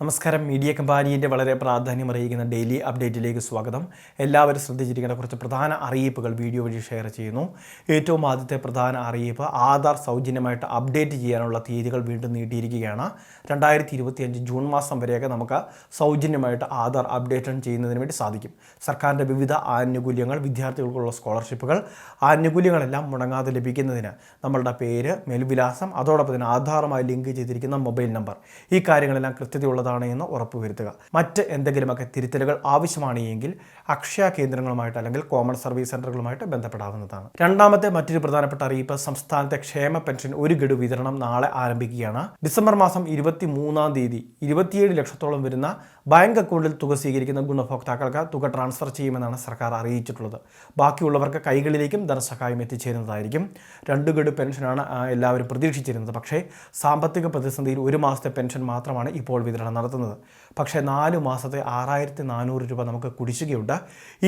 നമസ്കാരം. മീഡിയ കമ്പാനിയുടെ വളരെ പ്രാധാന്യം അറിയിക്കുന്ന ഡെയിലി അപ്ഡേറ്റിലേക്ക് സ്വാഗതം. എല്ലാവരും ശ്രദ്ധിച്ചിരിക്കേണ്ട കുറച്ച് പ്രധാന അറിയിപ്പുകൾ വീഡിയോ വഴി ഷെയർ ചെയ്യുന്നു. ഏറ്റവും ആദ്യത്തെ പ്രധാന അറിയിപ്പ് ആധാർ സൗജന്യമായിട്ട് അപ്ഡേറ്റ് ചെയ്യാനുള്ള തീയതികൾ വീണ്ടും നീട്ടിയിരിക്കുകയാണ്. രണ്ടായിരത്തി ഇരുപത്തിയഞ്ച് ജൂൺ മാസം വരെയൊക്കെ നമുക്ക് സൗജന്യമായിട്ട് ആധാർ അപ്ഡേഷൻ ചെയ്യുന്നതിന് വേണ്ടി സാധിക്കും. സർക്കാരിന്റെ വിവിധ ആനുകൂല്യങ്ങൾ വിദ്യാർത്ഥികൾക്കുള്ള സ്കോളർഷിപ്പുകൾ ആനുകൂല്യങ്ങളെല്ലാം മുടങ്ങാതെ ലഭിക്കുന്നതിന് നമ്മളുടെ പേര് മേൽവിലാസം അതോടൊപ്പം തന്നെ ആധാറുമായി ലിങ്ക് ചെയ്തിരിക്കുന്ന മൊബൈൽ നമ്പർ. ഈ കാര്യങ്ങളെല്ലാം കൃത്യതയുള്ളതാണ് എന്ന് ഉറപ്പുവരുത്തുക. മറ്റ് എന്തെങ്കിലുമൊക്കെ തിരുത്തലുകൾ ആവശ്യമാണ് എങ്കിൽ അക്ഷയ കേന്ദ്രങ്ങളുമായിട്ട് അല്ലെങ്കിൽ കോമൺ സർവീസ് സെന്ററുകളുമായിട്ട് ബന്ധപ്പെടാവുന്നതാണ്. രണ്ടാമത്തെ മറ്റൊരു പ്രധാനപ്പെട്ട അറിയിപ്പ് സംസ്ഥാനത്തെ ക്ഷേമ പെൻഷൻ ഒരു ഗഡു വിതരണം നാളെ ആരംഭിക്കുകയാണ്. ഡിസംബർ മാസം ഇരുപത്തി മൂന്നാം തീയതി ഇരുപത്തിയേഴ് ലക്ഷത്തോളം വരുന്ന ബാങ്ക് അക്കൗണ്ടിൽ തുക സ്വീകരിക്കുന്ന ഗുണഭോക്താക്കൾക്ക് തുക ട്രാൻസ്ഫർ ചെയ്യുമെന്നാണ് സർക്കാർ അറിയിച്ചിട്ടുള്ളത്. ബാക്കിയുള്ളവർക്ക് കൈകളിലേക്കും ധനസഹായം എത്തിച്ചേരുന്നതായിരിക്കും. രണ്ട് ഗഡു പെൻഷനാണ് എല്ലാവരും പ്രതീക്ഷിച്ചിരുന്നത്. പക്ഷേ സാമ്പത്തിക പ്രതിസന്ധിയിൽ ഒരു മാസത്തെ പെൻഷൻ മാത്രമാണ് ഇപ്പോൾ വിതരണം നടത്തുന്നത്. പക്ഷേ നാല് മാസത്തെ ആറായിരത്തി നാനൂറ് രൂപ നമുക്ക് കുടിശ്ശികയുണ്ട്.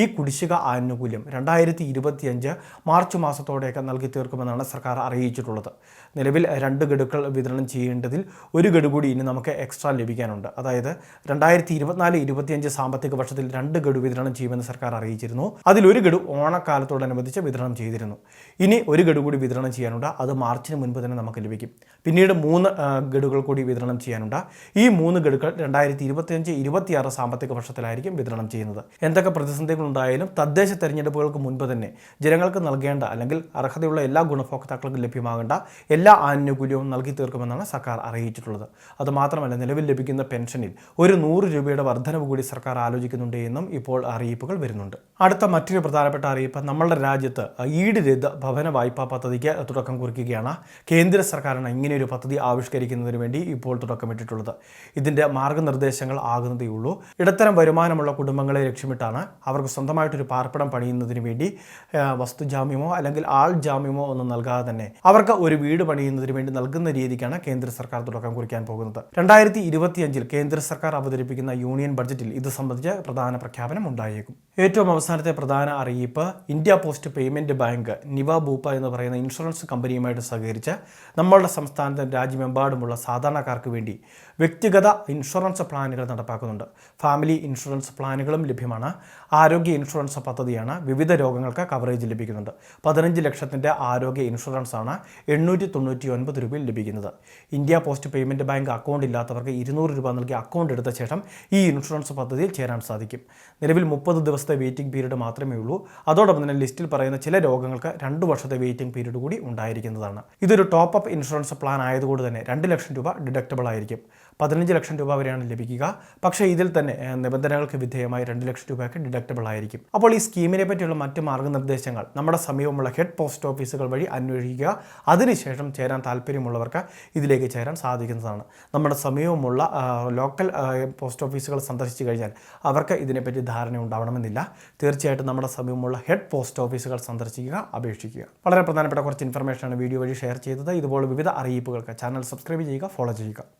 ഈ കുടിശ്ശിക ആനുകൂല്യം രണ്ടായിരത്തി ഇരുപത്തിയഞ്ച് മാർച്ച് മാസത്തോടെയൊക്കെ നൽകി തീർക്കുമെന്നാണ് സർക്കാർ അറിയിച്ചിട്ടുള്ളത്. നിലവിൽ രണ്ട് ഗഡുക്കൾ വിതരണം ചെയ്യേണ്ടതിൽ ഒരു ഗഡു കൂടി ഇനി നമുക്ക് എക്സ്ട്രാ ലഭിക്കാനുണ്ട്. അതായത് രണ്ടായിരത്തി ഇരുപത്തിനാല് ഇരുപത്തിയഞ്ച് സാമ്പത്തിക വർഷത്തിൽ രണ്ട് ഗഡു വിതരണം ചെയ്യുമെന്ന് സർക്കാർ അറിയിച്ചിരുന്നു. അതിലൊരു ഗഡു ഓണക്കാലത്തോടനുബന്ധിച്ച് വിതരണം ചെയ്തിരുന്നു. ഇനി ഒരു ഗഡു കൂടി വിതരണം ചെയ്യാനുണ്ട്. അത് മാർച്ചിന് മുൻപ് തന്നെ നമുക്ക് ലഭിക്കും. പിന്നീട് മൂന്ന് ഗഡുകൾ കൂടി വിതരണം ചെയ്യാനുണ്ട്. ഈ മൂന്ന് ഗഡുക്കൾ രണ്ടായിരത്തി ഇരുപത്തിയഞ്ച് ഇരുപത്തിയാറ് സാമ്പത്തിക വർഷത്തിലായിരിക്കും വിതരണം ചെയ്യുന്നത്. എന്തൊക്കെ പ്രതിസന്ധികൾ ഉണ്ടായാലും തദ്ദേശ തെരഞ്ഞെടുപ്പുകൾക്ക് മുൻപ് തന്നെ ജനങ്ങൾക്ക് നൽകേണ്ട അല്ലെങ്കിൽ അർഹതയുള്ള എല്ലാ ഗുണഭോക്താക്കൾക്കും ലഭ്യമാകേണ്ട എല്ലാ ആനുകൂല്യവും നൽകി തീർക്കുമെന്നാണ് സർക്കാർ അറിയിച്ചിട്ടുള്ളത്. അതുമാത്രമല്ല നിലവിൽ ലഭിക്കുന്ന പെൻഷനിൽ ഒരു നൂറ് രൂപയുടെ വർധനവ് കൂടി സർക്കാർ ആലോചിക്കുന്നുണ്ട് എന്നും ഇപ്പോൾ അറിയിപ്പുകൾ വരുന്നുണ്ട്. അടുത്ത മറ്റൊരു പ്രധാനപ്പെട്ട അറിയിപ്പ് നമ്മളുടെ രാജ്യത്ത് ഈട് രഹിത ഭവന വായ്പാ പദ്ധതിക്ക് തുടക്കം കുറിക്കുകയാണ് കേന്ദ്ര സർക്കാരാണ് ഇങ്ങനെയൊരു പദ്ധതി ആവിഷ്കരിക്കുന്നതിന് വേണ്ടി ഇപ്പോൾ തുടക്കമിട്ടിട്ടുള്ളത്. ഇതിന്റെ മാർഗനിർദ്ദേശങ്ങൾ ആകുന്നതേ ഉള്ളൂ ഇടത്തരം വരുമാനമുള്ള കുടുംബങ്ങളെ ലക്ഷ്യമിട്ടാണ് അവർക്ക് സ്വന്തമായിട്ടൊരു പാർപ്പിടം പണിയുന്നതിന് വേണ്ടി വസ്തുജാമ്യമോ അല്ലെങ്കിൽ ആൾ ജാമ്യമോ ഒന്നും നൽകാതെ തന്നെ അവർക്ക് ഒരു വീട് പണിയുന്നതിന് വേണ്ടി നൽകുന്ന രീതിക്കാണ് കേന്ദ്ര സർക്കാർ തുടക്കം കുറിക്കാൻ പോകുന്നത്. രണ്ടായിരത്തി ഇരുപത്തിയഞ്ചിൽ കേന്ദ്ര സർക്കാർ അവതരിപ്പിക്കുന്ന യൂണിയൻ ബഡ്ജറ്റിൽ ഇത് സംബന്ധിച്ച് പ്രധാന പ്രഖ്യാപനം ഉണ്ടായേക്കും. ഏറ്റവും അവസാനത്തെ പ്രധാന അറിയിപ്പ് India post payment bank Niva Bupa എന്ന് പറയുന്ന ഇൻഷുറൻസ് കമ്പനിയുമായിട്ട് സഹകരിച്ച് നമ്മളുടെ സംസ്ഥാനത്ത് രാജ്യമെമ്പാടുമുള്ള സാധാരണക്കാർക്ക് വേണ്ടി വ്യക്തിഗത ഇൻഷുറൻസ് പ്ലാനുകൾ നടപ്പാക്കുന്നുണ്ട്. ഫാമിലി ഇൻഷുറൻസ് പ്ലാനുകളും ലഭ്യമാണ്. ആരോഗ്യ ഇൻഷുറൻസ് പദ്ധതിയാണ് വിവിധ രോഗങ്ങൾക്ക് കവറേജ് ലഭിക്കുന്നുണ്ട്. പതിനഞ്ച് ലക്ഷത്തിന്റെ ആരോഗ്യ ഇൻഷുറൻസ് ആണ് എണ്ണൂറ്റി തൊണ്ണൂറ്റി ഒൻപത് രൂപയിൽ ലഭിക്കുന്നത്. India post payment bank account ഇല്ലാത്തവർക്ക് ഇരുന്നൂറ് രൂപ നൽകി അക്കൗണ്ട് എടുത്ത ശേഷം ഈ ഇൻഷുറൻസ് പദ്ധതിയിൽ ചേരാൻ സാധിക്കും. നിലവിൽ മുപ്പത് ദിവസത്തെ വെയിറ്റിംഗ് പീരീഡ് മാത്രമേ ഉള്ളൂ. അതോടൊപ്പം തന്നെ ലിസ്റ്റിൽ പറയുന്ന ചില രോഗങ്ങൾക്ക് രണ്ട് വർഷത്തെ വെയിറ്റിംഗ് പീരീഡ് കൂടി ഉണ്ടായിരിക്കുന്നതാണ്. ഇതൊരു ടോപ്പ് അപ്പ് ഇൻഷുറൻസ് പ്ലാൻ ആയതുകൊണ്ട് തന്നെ രണ്ട് ലക്ഷം രൂപ ഡിഡക്റ്റബിൾ ആയിരിക്കും. പതിനഞ്ച് ലക്ഷം രൂപ വരെയാണ് ലഭിക്കുക. പക്ഷേ ഇതിൽ തന്നെ നിബന്ധനകൾക്ക് വിധേയമായി രണ്ട് ലക്ഷം രൂപയൊക്കെ ഡിഡക്റ്റബിൾ ആയിരിക്കും. അപ്പോൾ ഈ സ്കീമിനെ പറ്റിയുള്ള മറ്റ് മാർഗനിർദ്ദേശങ്ങൾ നമ്മുടെ സമീപമുള്ള ഹെഡ് പോസ്റ്റ് ഓഫീസുകൾ വഴി അന്വേഷിക്കുക അതിനുശേഷം ചേരാൻ താല്പര്യമുള്ളവർക്ക് ഇതിലേക്ക് ചേരാൻ സാധിക്കുന്നതാണ്. നമ്മുടെ സമീപമുള്ള ലോക്കൽ പോസ്റ്റ് ഓഫീസുകൾ സന്ദർശിച്ചു കഴിഞ്ഞാൽ അവർക്ക് ഇതിനെപ്പറ്റി ധാരണ ഉണ്ടാവണമെന്നില്ല തീർച്ചയായിട്ടും നമ്മുടെ സമീപമുള്ള ഹെഡ് പോസ്റ്റ് ഓഫീസുകൾ സന്ദർശിക്കുക അപേക്ഷിക്കുക. വളരെ പ്രധാനപ്പെട്ട കുറച്ച് ഇൻഫർമേഷനാണ് വീഡിയോ വഴി ഷെയർ ചെയ്തത്. ഇതുപോലെ വിവിധ അറിയിപ്പുകൾക്ക് ചാനൽ സബ്സ്ക്രൈബ് ചെയ്യുക ഫോളോ ചെയ്യുക.